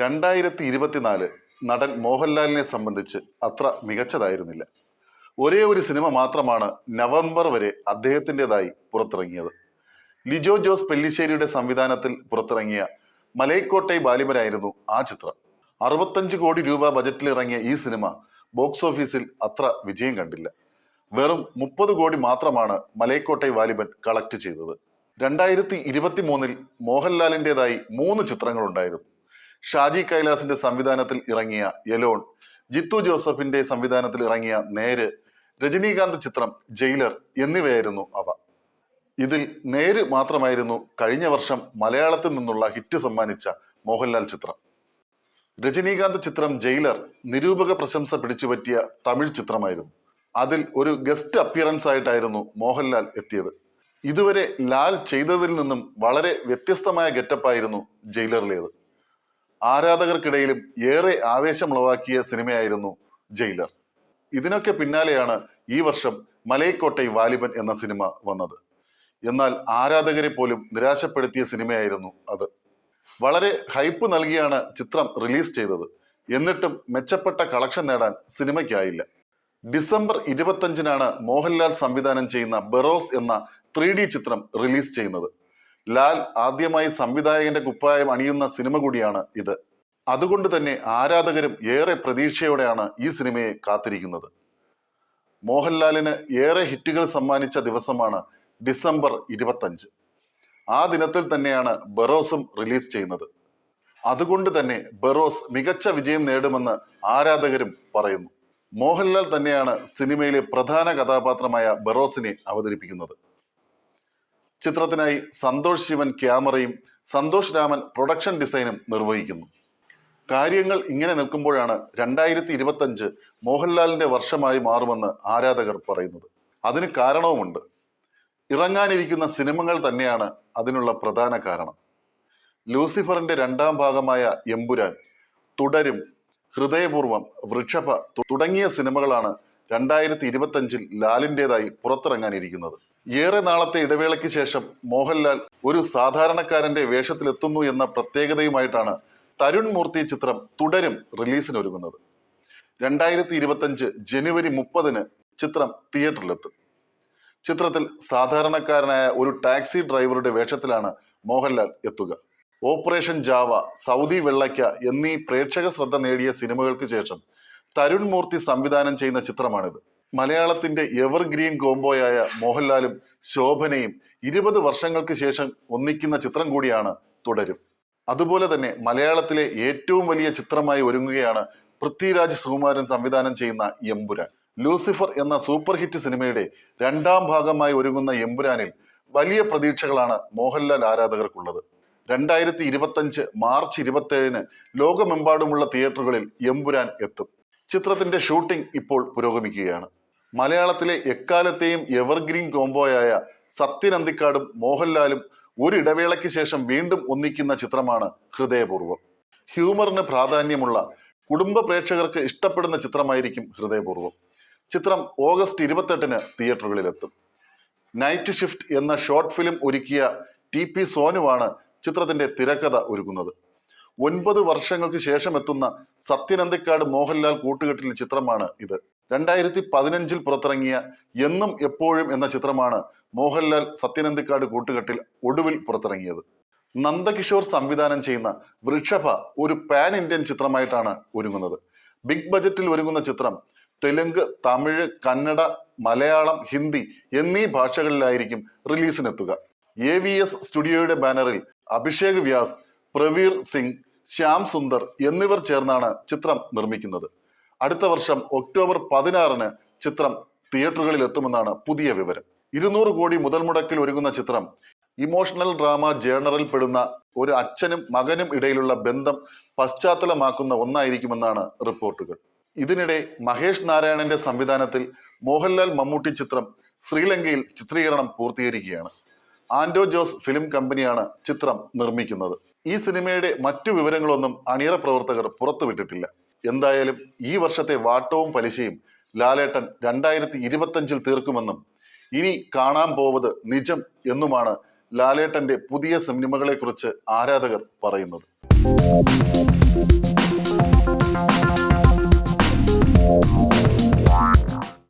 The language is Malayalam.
രണ്ടായിരത്തി ഇരുപത്തിനാല് നടൻ മോഹൻലാലിനെ സംബന്ധിച്ച് അത്ര മികച്ചതായിരുന്നില്ല. ഒരേ ഒരു സിനിമ മാത്രമാണ് നവംബർ വരെ അദ്ദേഹത്തിന്റെതായി പുറത്തിറങ്ങിയത്. ലിജോ ജോസ് പെല്ലിശ്ശേരിയുടെ സംവിധാനത്തിൽ പുറത്തിറങ്ങിയ മലൈക്കോട്ടൈ ബാലിമരായിരുന്നു ആ ചിത്രം. അറുപത്തഞ്ച് കോടി രൂപ ബജറ്റിൽ ഇറങ്ങിയ ഈ സിനിമ ബോക്സ് ഓഫീസിൽ അത്ര വിജയം കണ്ടില്ല. വെറും മുപ്പത് കോടി മാത്രമാണ് മലൈക്കോട്ടെ വാലിബൻ കളക്ട് ചെയ്തത്. രണ്ടായിരത്തി ഇരുപത്തി മൂന്നിൽ മോഹൻലാലിന്റെതായി മൂന്ന് ചിത്രങ്ങളുണ്ടായിരുന്നു. ഷാജി കൈലാസിന്റെ സംവിധാനത്തിൽ ഇറങ്ങിയ യലോൺ ജിത്തു ജോസഫിന്റെ സംവിധാനത്തിൽ ഇറങ്ങിയ നേര് രജനീകാന്ത് ചിത്രം ജയിലർ എന്നിവയായിരുന്നു അവ. ഇതിൽ നേര് മാത്രമായിരുന്നു കഴിഞ്ഞ വർഷം മലയാളത്തിൽ നിന്നുള്ള ഹിറ്റ് സമ്മാനിച്ച മോഹൻലാൽ ചിത്രം. രജനീകാന്ത് ചിത്രം ജയിലർ നിരൂപക പ്രശംസ പിടിച്ചുപറ്റിയ തമിഴ് ചിത്രമായിരുന്നു. അതിൽ ഒരു ഗസ്റ്റ് അപ്പിയറൻസ് ആയിട്ടായിരുന്നു മോഹൻലാൽ എത്തിയത്. ഇതുവരെ ലാൽ ചെയ്തതിൽ നിന്നും വളരെ വ്യത്യസ്തമായ ഗെറ്റപ്പായിരുന്നു ജയിലറിലേത്. ആരാധകർക്കിടയിലും ഏറെ ആവേശമുളവാക്കിയ സിനിമയായിരുന്നു ജയിലർ. ഇതിനൊക്കെ പിന്നാലെയാണ് ഈ വർഷം മലയക്കോട്ടൈ വാലിബൻ എന്ന സിനിമ വന്നത്. എന്നാൽ ആരാധകരെ പോലും നിരാശപ്പെടുത്തിയ സിനിമയായിരുന്നു അത്. വളരെ ഹൈപ്പ് നൽകിയാണ് ചിത്രം റിലീസ് ചെയ്തത്. എന്നിട്ടും മെച്ചപ്പെട്ട കളക്ഷൻ നേടാൻ സിനിമയ്ക്കായില്ല. ഡിസംബർ ഇരുപത്തഞ്ചിനാണ് മോഹൻലാൽ സംവിധാനം ചെയ്യുന്ന ബെറോസ് എന്ന ത്രീ ചിത്രം റിലീസ് ചെയ്യുന്നത്. ലാൽ ആദ്യമായി സംവിധായകന്റെ കുപ്പായം അണിയുന്ന സിനിമ കൂടിയാണ് ഇത്. അതുകൊണ്ട് തന്നെ ആരാധകരും ഏറെ പ്രതീക്ഷയോടെയാണ് ഈ സിനിമയെ കാത്തിരിക്കുന്നത്. മോഹൻലാലിന് ഏറെ ഹിറ്റുകൾ സമ്മാനിച്ച ദിവസമാണ് ഡിസംബർ ഇരുപത്തഞ്ച്. ആ ദിനത്തിൽ തന്നെയാണ് ബറോസും റിലീസ് ചെയ്യുന്നത്. അതുകൊണ്ട് തന്നെ ബറോസ് മികച്ച വിജയം നേടുമെന്ന് ആരാധകരും പറയുന്നു. മോഹൻലാൽ തന്നെയാണ് സിനിമയിലെ പ്രധാന കഥാപാത്രമായ ബറോസിനെ അവതരിപ്പിക്കുന്നത്. ചിത്രത്തിനായി സന്തോഷ് ശിവൻ ക്യാമറയും സന്തോഷ് രാമൻ പ്രൊഡക്ഷൻ ഡിസൈനും നിർവഹിക്കുന്നു. കാര്യങ്ങൾ ഇങ്ങനെ നിൽക്കുമ്പോഴാണ് രണ്ടായിരത്തി ഇരുപത്തഞ്ച് മോഹൻലാലിന്റെ വർഷമായി മാറുമെന്ന് ആരാധകർ പറയുന്നത്. അതിന് കാരണവുമുണ്ട്. ഇറങ്ങാനിരിക്കുന്ന സിനിമകൾ തന്നെയാണ് അതിനുള്ള പ്രധാന കാരണം. ലൂസിഫറിന്റെ രണ്ടാം ഭാഗമായ എമ്പുരാൻ തുടരും ഹൃദയപൂർവം വൃക്ഷഭ തുടങ്ങിയ സിനിമകളാണ് രണ്ടായിരത്തി ഇരുപത്തഞ്ചിൽ ലാലിന്റെതായി പുറത്തിറങ്ങാനിരിക്കുന്നത്. ഏറെ നാളത്തെ ഇടവേളയ്ക്ക് ശേഷം മോഹൻലാൽ ഒരു സാധാരണക്കാരന്റെ വേഷത്തിലെത്തുന്നു എന്ന പ്രത്യേകതയുമായിട്ടാണ് തരുൺ മൂർത്തി ചിത്രം തുടരും റിലീസിനൊരുങ്ങുന്നത്. രണ്ടായിരത്തി ഇരുപത്തഞ്ച് ജനുവരി മുപ്പതിന് ചിത്രം തിയേറ്ററിലെത്തും. ചിത്രത്തിൽ സാധാരണക്കാരനായ ഒരു ടാക്സി ഡ്രൈവറുടെ വേഷത്തിലാണ് മോഹൻലാൽ എത്തുക. ഓപ്പറേഷൻ ജാവ സൗദി വെള്ളയ്ക്ക എന്നീ പ്രേക്ഷക ശ്രദ്ധ നേടിയ സിനിമകൾക്ക് ശേഷം തരുൺ മൂർത്തി സംവിധാനം ചെയ്യുന്ന ചിത്രമാണിത്. മലയാളത്തിന്റെ എവർഗ്രീൻ കോംബോയായ മോഹൻലാലും ശോഭനയും ഇരുപത് വർഷങ്ങൾക്ക് ശേഷം ഒന്നിക്കുന്ന ചിത്രം കൂടിയാണ് തുടരും. അതുപോലെ തന്നെ മലയാളത്തിലെ ഏറ്റവും വലിയ ചിത്രമായി ഒരുങ്ങുകയാണ് പൃഥ്വിരാജ് സുകുമാരൻ സംവിധാനം ചെയ്യുന്ന എമ്പുരാൻ. ലൂസിഫർ എന്ന സൂപ്പർ ഹിറ്റ് സിനിമയുടെ രണ്ടാം ഭാഗമായി ഒരുങ്ങുന്ന എമ്പുരാനിൽ വലിയ പ്രതീക്ഷകളാണ് മോഹൻലാൽ ആരാധകർക്കുള്ളത്. രണ്ടായിരത്തി ഇരുപത്തഞ്ച് മാർച്ച് ഇരുപത്തേഴിന് ലോകമെമ്പാടുമുള്ള തിയേറ്ററുകളിൽ എമ്പുരാൻ എത്തും. ചിത്രത്തിന്റെ ഷൂട്ടിംഗ് ഇപ്പോൾ പുരോഗമിക്കുകയാണ്. മലയാളത്തിലെ എക്കാലത്തെയും എവർഗ്രീൻ കോംബോയായ സത്യൻ അന്തിക്കാടും മോഹൻലാലും ഒരു ഇടവേളയ്ക്ക് ശേഷം വീണ്ടും ഒന്നിക്കുന്ന ചിത്രമാണ് ഹൃദയപൂർവം. ഹ്യൂമറിന് പ്രാധാന്യമുള്ള കുടുംബ പ്രേക്ഷകർക്ക് ഇഷ്ടപ്പെടുന്ന ചിത്രമായിരിക്കും ഹൃദയപൂർവം. ചിത്രം ഓഗസ്റ്റ് ഇരുപത്തെട്ടിന് തിയേറ്ററുകളിലെത്തും. നൈറ്റ് ഷിഫ്റ്റ് എന്ന ഷോർട്ട് ഫിലിം ഒരുക്കിയ ടി പി സോനുവാണ് ചിത്രത്തിന്റെ തിരക്കഥ ഒരുക്കുന്നത്. ഒൻപത് വർഷങ്ങൾക്ക് ശേഷം എത്തുന്ന സത്യനന്ദിക്കാട് മോഹൻലാൽ കൂട്ടുകെട്ടിലെ ചിത്രമാണ് ഇത്. രണ്ടായിരത്തി പതിനഞ്ചിൽ പുറത്തിറങ്ങിയ എന്നും എപ്പോഴും എന്ന ചിത്രമാണ് മോഹൻലാൽ സത്യനന്ദിക്കാട് കൂട്ടുകെട്ടിൽ ഒടുവിൽ പുറത്തിറങ്ങിയത്. നന്ദകിഷോർ സംവിധാനം ചെയ്യുന്ന വൃഷഭ ഒരു പാൻ ഇന്ത്യൻ ചിത്രമായിട്ടാണ് ഒരുങ്ങുന്നത്. ബിഗ് ബജറ്റിൽ ഒരുങ്ങുന്ന ചിത്രം തെലുങ്ക് തമിഴ് കന്നഡ മലയാളം ഹിന്ദി എന്നീ ഭാഷകളിലായിരിക്കും റിലീസിനെത്തുക. എ വി എസ് സ്റ്റുഡിയോയുടെ ബാനറിൽ അഭിഷേക് വ്യാസ് പ്രവീർ സിംഗ് ശ്യാം സുന്ദർ എന്നിവർ ചേർന്നാണ് ചിത്രം നിർമ്മിക്കുന്നത്. അടുത്ത വർഷം ഒക്ടോബർ പതിനാറിന് ചിത്രം തിയേറ്ററുകളിൽ എത്തുമെന്നാണ് പുതിയ വിവരം. ഇരുന്നൂറ് കോടി മുതൽ മുടക്കിൽ ഒരുങ്ങുന്ന ചിത്രം ഇമോഷണൽ ഡ്രാമ ജേണറിൽ പെടുന്ന ഒരു അച്ഛനും മകനും ഇടയിലുള്ള ബന്ധം പശ്ചാത്തലമാക്കുന്ന ഒന്നായിരിക്കുമെന്നാണ് റിപ്പോർട്ടുകൾ. ഇതിനിടെ മഹേഷ് നാരായണന്റെ സംവിധാനത്തിൽ മോഹൻലാൽ മമ്മൂട്ടി ചിത്രം ശ്രീലങ്കയിൽ ചിത്രീകരണം പൂർത്തീകരിക്കുകയാണ്. ആൻഡോ ജോസ് ഫിലിം കമ്പനിയാണ് ചിത്രം നിർമ്മിക്കുന്നത്. ഈ സിനിമയുടെ മറ്റു വിവരങ്ങളൊന്നും അണിയറ പ്രവർത്തകർ പുറത്തുവിട്ടിട്ടില്ല. എന്തായാലും ഈ വർഷത്തെ വാട്ടവും പലിശയും ലാലേട്ടൻ രണ്ടായിരത്തി ഇരുപത്തഞ്ചിൽ തീർക്കുമെന്നും ഇനി കാണാൻ പോവത് നിജം എന്നുമാണ് ലാലേട്ടന്റെ പുതിയ സിനിമകളെ കുറിച്ച് ആരാധകർ പറയുന്നത്.